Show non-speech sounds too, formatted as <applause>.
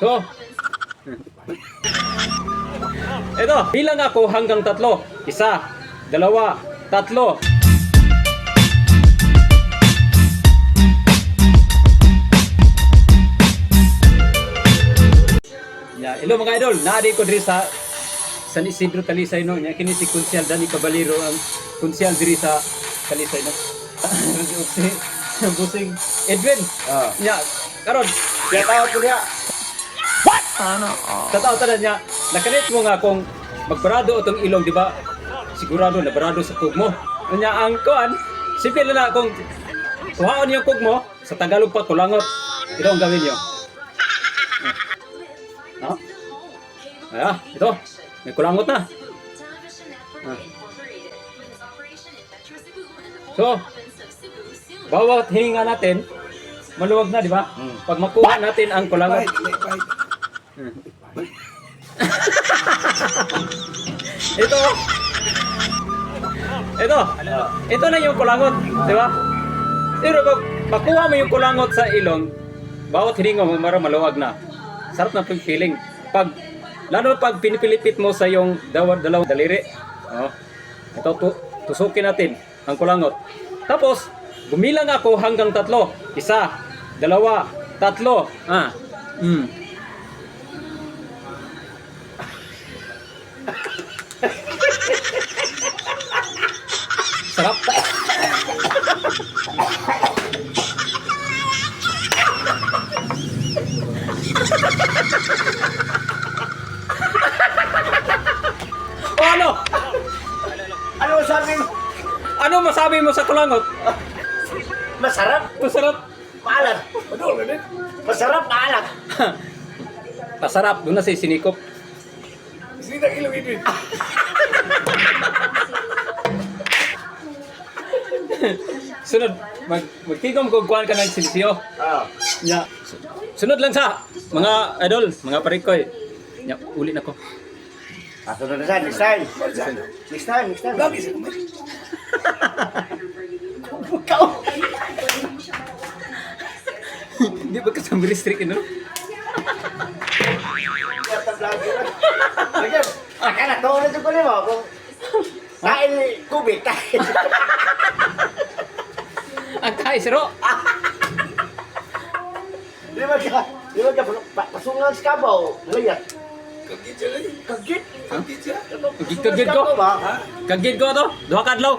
So, ito, bilang ako hanggang tatlo. Isa, dalawa, tatlo. Ya, hello mga idol. Naadi ko diri sa San Isidro Talisay no. Nya kini si Kunsyal Dani Cabalero ang kunsyal diri sa Talisay no. <laughs> si Busing Edwin. Ah. Nya karon Kaya tawag ko niya. Sa tao tanan niya nakanit mo nga kung magbarado itong ilong di ba? Sigurado na barado sa kug mo. Nya ang kuan simple na na kung tuhaon yung kug mo sa Tagalog pa kulangot. Ito ang gawin niyo. No? Ah, ito. May kulangot na. Ah. So, bawat hininga natin, maluwag na, di ba? Hmm. Pag makuha natin ang kulangot. Ito. Ito. Ito na yung kulangot, di ba? Pero pag makuha mo yung kulangot sa ilong, bawat hininga mo mara maluwag na. Sarap na feeling. Pag lalo pag pinipilipit mo sa yung dawa, dalawang daliri. Oh. Ito tu, tusukin natin ang kulangot. Tapos gumilang ako hanggang tatlo. Isa, dalawa, tatlo. Ah. Mm. Sarap. o ano? Ano sabi mo? Ano masabi mo sa kulangot? Masarap. Masarap. Maalat. Ano? Masarap, maalat. Masarap. Doon na sa sinikop. Ilong ito? Sunod. Mag magtigom kung kuhan ka ng silisyo. Ah. Nya. Sunod lang sa mga idol, mga parikoy. Nya, uli na ko. Ato na sa next time. Next time, next time. Lagi sa kumay. Ikaw. Hindi ba kasama restrict no? Lagi. Aka na, to na ko mo. Kung kain kubik, kain. Ang kaisero. Di ba ka, di ba ka, pa- pasungan sa kabaw, layat. Kagit siya Kagit? Kagit siya? Kagit- kagit ko? Kagid ko to. Duha kadlaw.